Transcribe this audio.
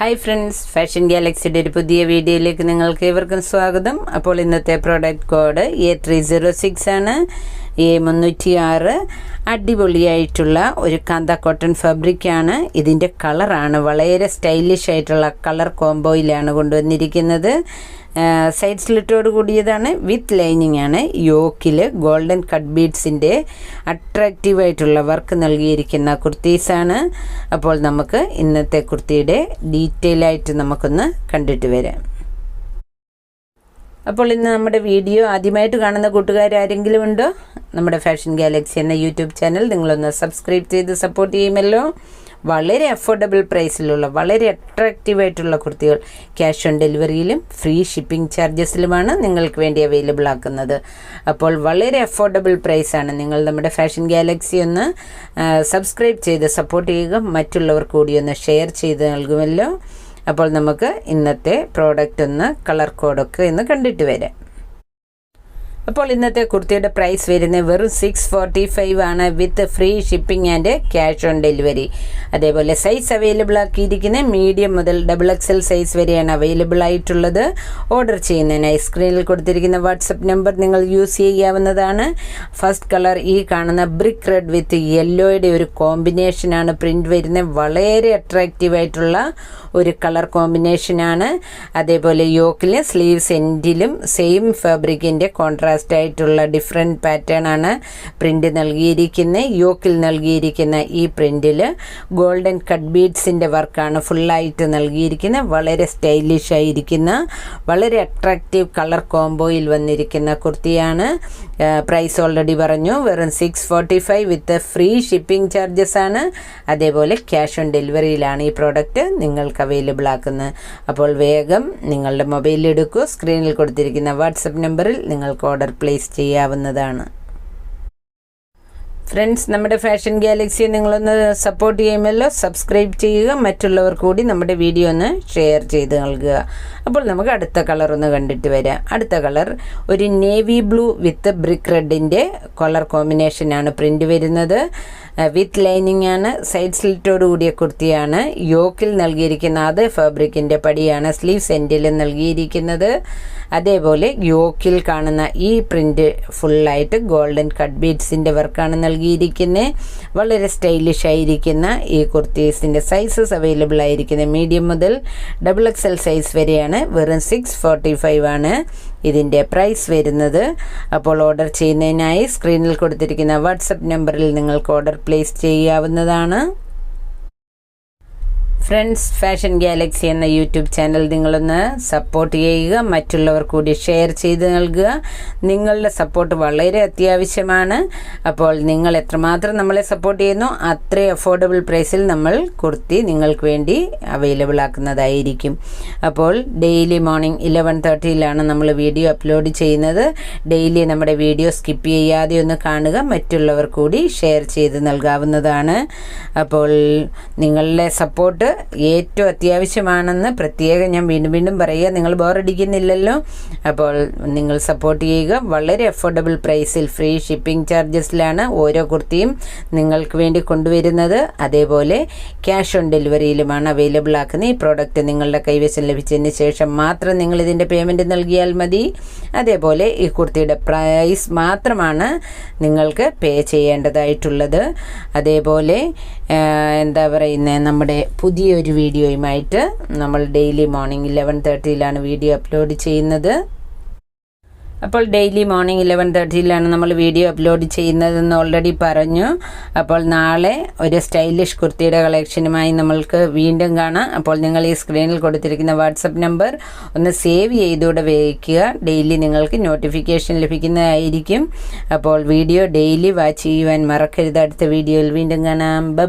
Hi friends fashion ഗാലക്സിയുടെ ഒരു പുതിയ വീഡിയോയിലേക്ക് നിങ്ങൾക്ക് ഏവർക്കും സ്വാഗതം. അപ്പോൾ ഇന്നത്തെ product code A three zero six ആണ്. എ മുന്നൂറ്റി ആറ് അടിപൊളിയായിട്ടുള്ള ഒരു കാന്ത കോട്ടൺ ഫാബ്രിക്കാണ്. ഇതിന്റെ കളറാണ് വളരെ സ്റ്റൈലിഷ് ആയിട്ടുള്ള കളർ കോംബോയിലാണ് കൊണ്ടുവന്നിരിക്കുന്നത്. സൈഡ് സ്ലിറ്റോട് കൂടിയതാണ് വിത്ത് ലൈനിങ് ആണ്. യോക്കിൽ ഗോൾഡൻ കട്ട് ബീഡ്സിന്റെ അട്രാക്റ്റീവായിട്ടുള്ള വർക്ക് നൽകിയിരിക്കുന്ന കുർത്തീസാണ്. അപ്പോൾ നമുക്ക് ഇന്നത്തെ കുർത്തിയുടെ ഡീറ്റെയിൽ ആയിട്ട് നമുക്കൊന്ന് കണ്ടിട്ട് വരാം. അപ്പോൾ ഇന്ന് നമ്മുടെ വീഡിയോ ആദ്യമായിട്ട് കാണുന്ന കൂട്ടുകാർ ആരെങ്കിലും ഉണ്ടോ? നമ്മുടെ ഫാഷൻ ഗാലക്സി എന്ന യൂട്യൂബ് ചാനൽ നിങ്ങളൊന്ന് സബ്സ്ക്രൈബ് ചെയ്ത് സപ്പോർട്ട് ചെയ്യുമല്ലോ. വളരെ അഫോർഡബിൾ പ്രൈസിലുള്ള വളരെ അട്രാക്റ്റീവ് ആയിട്ടുള്ള കുർത്തികൾ ക്യാഷ് ഓൺ ഡെലിവറിയിലും ഫ്രീ ഷിപ്പിംഗ് ചാർജസിലുമാണ് നിങ്ങൾക്ക് വേണ്ടി അവൈലബിൾ ആക്കുന്നത്. അപ്പോൾ വളരെ അഫോർഡബിൾ പ്രൈസാണ് നിങ്ങൾ നമ്മുടെ ഫാഷൻ ഗാലക്സി ഒന്ന് സബ്സ്ക്രൈബ് ചെയ്ത് സപ്പോർട്ട് ചെയ്യുക. മറ്റുള്ളവർ കൂടി ഒന്ന് ഷെയർ ചെയ്ത് നൽകുമല്ലോ. അപ്പോൾ നമുക്ക് ഇന്നത്തെ പ്രോഡക്റ്റ് ഒന്ന് കളർ കോഡൊക്കെ ഒന്ന് കണ്ടിട്ട് വരാം. അപ്പോൾ ഇന്നത്തെ കുർത്തിയുടെ പ്രൈസ് വരുന്നത് വെറും സിക്സ് ഫോർട്ടി ഫൈവ് ആണ് with free shipping and cash on delivery അതേപോലെ സൈസ് അവൈലബിൾ ആക്കിയിരിക്കുന്നത് മീഡിയം മുതൽ ഡബിൾ എക്സ് എൽ സൈസ് വരെയാണ് അവൈലബിൾ ആയിട്ടുള്ളത്. ഓർഡർ ചെയ്യുന്നതിനായി സ്ക്രീനിൽ കൊടുത്തിരിക്കുന്ന വാട്സപ്പ് നമ്പർ നിങ്ങൾ യൂസ് ചെയ്യാവുന്നതാണ്. ഫസ്റ്റ് കളർ ഈ കാണുന്ന ബ്രിക്ക് റെഡ് വിത്ത് യെല്ലോയുടെ ഒരു കോമ്പിനേഷനാണ് പ്രിന്റ് വരുന്നത്. വളരെ അട്രാക്റ്റീവ് ആയിട്ടുള്ള ഒരു കളർ കോമ്പിനേഷനാണ് അതേപോലെ യോക്കിലും സ്ലീവ്സ് എൻഡിലും സെയിം ഫാബ്രിക്കിന്റെ കോൺട്രാസ്റ്റ് ആയിട്ടുള്ള ഡിഫറെന്റ് പാറ്റേൺ ആണ് പ്രിന്റ് നൽകിയിരിക്കുന്നത് യോക്കിൽ നൽകിയിരിക്കുന്ന ഈ പ്രിന്റിൽ ഗോൾഡൻ കട്ട് ബീഡ്സിന്റെ വർക്കാണ് ഫുള്ളായിട്ട് നൽകിയിരിക്കുന്നത് വളരെ സ്റ്റൈലിഷ് ആയിരിക്കുന്ന വളരെ അട്രാക്റ്റീവ് കളർ കോംബോയിൽ വന്നിരിക്കുന്ന കുർത്തിയാണ്. പ്രൈസ് ഓൾറെഡി പറഞ്ഞു. വെറും six forty five with free shipping charges ആണ്. അതേപോലെ ക്യാഷ് ഓൺ ഡെലിവറിയിലാണ് ഈ പ്രോഡക്റ്റ് നിങ്ങൾക്ക് അവൈലബിൾ ആക്കുന്നത് അപ്പോൾ വേഗം നിങ്ങളുടെ മൊബൈലിൽ എടുക്കൂ. സ്ക്രീനിൽ കൊടുത്തിരിക്കുന്ന വാട്സപ്പ് നമ്പറിൽ നിങ്ങൾക്ക് ഓർഡർ പ്ലേസ് ചെയ്യാവുന്നതാണ്. ഫ്രണ്ട്സ് നമ്മുടെ ഫാഷൻ ഗാലക്സിയെ നിങ്ങളൊന്ന് സപ്പോർട്ട് ചെയ്യുമല്ലോ. സബ്സ്ക്രൈബ് ചെയ്യുക. മറ്റുള്ളവർ കൂടി നമ്മുടെ വീഡിയോ ഒന്ന് ഷെയർ ചെയ്ത് നൽകുക. അപ്പോൾ നമുക്ക് അടുത്ത കളർ ഒന്ന് കണ്ടിട്ട് വരാം. അടുത്ത കളർ ഒരു നേവി ബ്ലൂ വിത്ത് ബ്രിക്ക് റെഡിന്റെ കളർ കോമ്പിനേഷനാണ് പ്രിന്റ് വരുന്നത്. വിത്ത് ലൈനിങ് ആണ്. സൈഡ് സ്ലിറ്റോട് കൂടിയ കുർത്തിയാണ്. യോക്കിൽ നൽകിയിരിക്കുന്ന അതേ ഫാബ്രിക്കിന്റെ പടിയാണ് സ്ലീവ് സെന്റിൽ നൽകിയിരിക്കുന്നത്. അതേപോലെ യോക്കിൽ കാണുന്ന ഈ പ്രിന്റ് ഫുള്ളായിട്ട് ഗോൾഡൻ കട്ട് ബീഡ്സിന്റെ വർക്കാണ് നൽകിയിരിക്കുന്നത് വളരെ സ്റ്റൈലിഷ് ആയിരിക്കുന്ന ഈ കുർത്തീസിന്റെ സൈസസ് അവൈലബിൾ ആയിരിക്കുന്നത് മീഡിയം മുതൽ ഡബിൾ എക്സ് എൽ സൈസ് വരെയാണ്. വെറും സിക്സ് ഫോർട്ടി ഫൈവ് ആണ് ഇതിന്റെ പ്രൈസ് വരുന്നത്. അപ്പോൾ ഓർഡർ ചെയ്യുന്നതിനായി സ്ക്രീനിൽ കൊടുത്തിരിക്കുന്ന വാട്സപ്പ് നമ്പറിൽ നിങ്ങൾക്ക് ഓർഡർ പ്ലേസ് ചെയ്യാവുന്നതാണ്. ഫ്രണ്ട്സ് ഫാഷൻ ഗാലക്സി എന്ന യൂട്യൂബ് ചാനൽ നിങ്ങളൊന്ന് സപ്പോർട്ട് ചെയ്യുക. മറ്റുള്ളവർ കൂടി ഷെയർ ചെയ്ത് നൽകുക. നിങ്ങളുടെ സപ്പോർട്ട് വളരെ അത്യാവശ്യമാണ്. അപ്പോൾ നിങ്ങൾ എത്രമാത്രം നമ്മളെ സപ്പോർട്ട് ചെയ്യുന്നു അത്രയും അഫോർഡബിൾ പ്രൈസിൽ നമ്മൾ കുർത്തി നിങ്ങൾക്ക് വേണ്ടി അവൈലബിൾ ആക്കുന്നതായിരിക്കും. അപ്പോൾ ഡെയിലി മോർണിംഗ് ഇലവൻ തേർട്ടിയിലാണ് നമ്മൾ വീഡിയോ അപ്ലോഡ് ചെയ്യുന്നത്. ഡെയിലി നമ്മുടെ വീഡിയോ സ്കിപ്പ് ചെയ്യാതെ ഒന്ന് കാണുക. മറ്റുള്ളവർ കൂടി ഷെയർ ചെയ്ത് നൽകാവുന്നതാണ്. അപ്പോൾ നിങ്ങളുടെ സപ്പോർട്ട് ഏറ്റവും അത്യാവശ്യമാണെന്ന് പ്രത്യേകം ഞാൻ വീണ്ടും വീണ്ടും പറയുക. നിങ്ങൾ ബോറടിക്കുന്നില്ലല്ലോ അപ്പോൾ നിങ്ങൾ സപ്പോർട്ട് ചെയ്യുക. വളരെ അഫോർഡബിൾ പ്രൈസിൽ ഫ്രീ ഷിപ്പിംഗ് ചാർജസിലാണ് ഓരോ കുർത്തിയും നിങ്ങൾക്ക് വേണ്ടി കൊണ്ടുവരുന്നത്. അതേപോലെ ക്യാഷ് ഓൺ ഡെലിവറിയിലുമാണ് അവൈലബിൾ ആക്കുന്നത് ഈ പ്രോഡക്റ്റ് നിങ്ങളുടെ കൈവശം ലഭിച്ചതിന് ശേഷം മാത്രം നിങ്ങൾ ഇതിന്റെ പേയ്മെന്റ് നൽകിയാൽ മതി. അതേപോലെ ഈ കുർത്തിയുടെ പ്രൈസ് മാത്രമാണ് നിങ്ങൾക്ക് പേ ചെയ്യേണ്ടതായിട്ടുള്ളത്. അതേപോലെ എന്താ പറയുന്നത് നമ്മുടെ പുതിയൊരു വീഡിയോയുമായിട്ട് നമ്മൾ ഡെയിലി മോർണിംഗ് ഇലവൻ തേർട്ടിയിലാണ് വീഡിയോ അപ്ലോഡ് ചെയ്യുന്നത്. അപ്പോൾ ഡെയിലി മോർണിംഗ് ഇലവൻ തേർട്ടിയിലാണ് നമ്മൾ വീഡിയോ അപ്ലോഡ് ചെയ്യുന്നതെന്ന് ഓൾറെഡി പറഞ്ഞു. അപ്പോൾ നാളെ ഒരു സ്റ്റൈലിഷ് കുർത്തിയുടെ കളക്ഷനുമായി നമ്മൾക്ക് വീണ്ടും കാണാം. അപ്പോൾ നിങ്ങൾ ഈ സ്ക്രീനിൽ കൊടുത്തിരിക്കുന്ന വാട്സപ്പ് നമ്പർ ഒന്ന് സേവ് ചെയ്തുകൂടെ വയ്ക്കുക ഡെയിലി നിങ്ങൾക്ക് നോട്ടിഫിക്കേഷൻ ലഭിക്കുന്നതായിരിക്കും. അപ്പോൾ വീഡിയോ ഡെയിലി വാച്ച് ചെയ്യുവാൻ മറക്കരുത്. അടുത്ത വീഡിയോയിൽ വീണ്ടും കാണാം. ബൈ